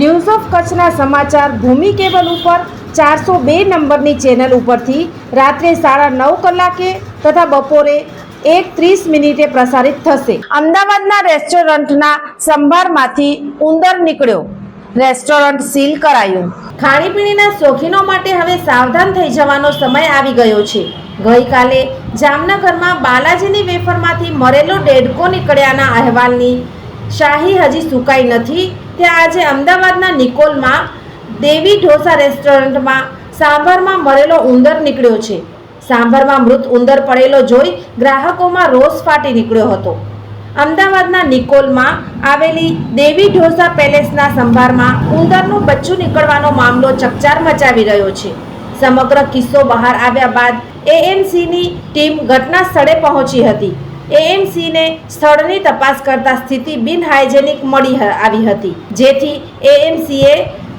news of કચ્છના સમાચાર ભૂમિ cable ઉપર ચારસો બે નંબરની ચેનલ ઉપરથી રાત્રે સાડા નવ કલાકે તથા બપોરે એક ત્રીસ મિનિટે પ્રસારિત થશે. અમદાવાદના રેસ્ટોરન્ટના સંભારમાંથી ઉંદર નીકળ્યો. રેસ્ટોરન્ટ સીલ કરાયું. ખાણીપીણીના શોખીનો માટે હવે સાવધાન થઈ જવાનો સમય આવી ગયો છે. ગઈકાલે જામનગરમાં બાલાજીની વેફરમાંથી મરેલો ડેડકો નીકળ્યાના અહેવાલની શાહી હજી સુકાઈ નથી. ત્યાં આજે અમદાવાદના નિકોલમાં દેવી ઢોસા રેસ્ટોરન્ટમાં સાંભરમાં મરેલો ઉંદર નીકળ્યો છે. સાંભરમાં મૃત ઉંદર પડેલો જોઈ ગ્રાહકોમાં રોષ ફાટી નીકળ્યો હતો. અમદાવાદના નિકોલમાં આવેલી દેવી ઢોસા પેલેસના સંભારમાં ઉંદરનું બચ્ચું નીકળવાનો મામલો ચકચાર મચાવી રહ્યો છે. સમગ્ર કિસ્સો બહાર આવ્યા બાદ એએમસીની ટીમ ઘટના સ્થળે પહોંચી હતી. એએમસીને સ્થળની તપાસ કરતા સ્થિતિ બિનહાઇજેનિક મળી આવી હતી. જેથી એએમસીએ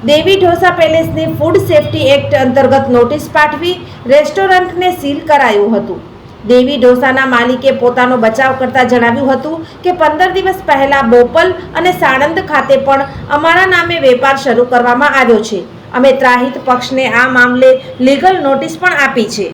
દેવી ઢોસા પેલેસની ફૂડ સેફ્ટી એક્ટ અંતર્ગત નોટિસ પાઠવી રેસ્ટોરન્ટને સીલ કરાયું હતું. દેવી ઢોસાના માલિકે પોતાનો બચાવ કરતા જણાવ્યું હતું કે પંદર દિવસ પહેલા બોપલ અને સાણંદ ખાતે પણ અમારા નામે વેપાર શરૂ કરવામાં આવ્યો છે. અમે ત્રાહિત પક્ષને આ મામલે લીગલ નોટિસ પણ આપી છે.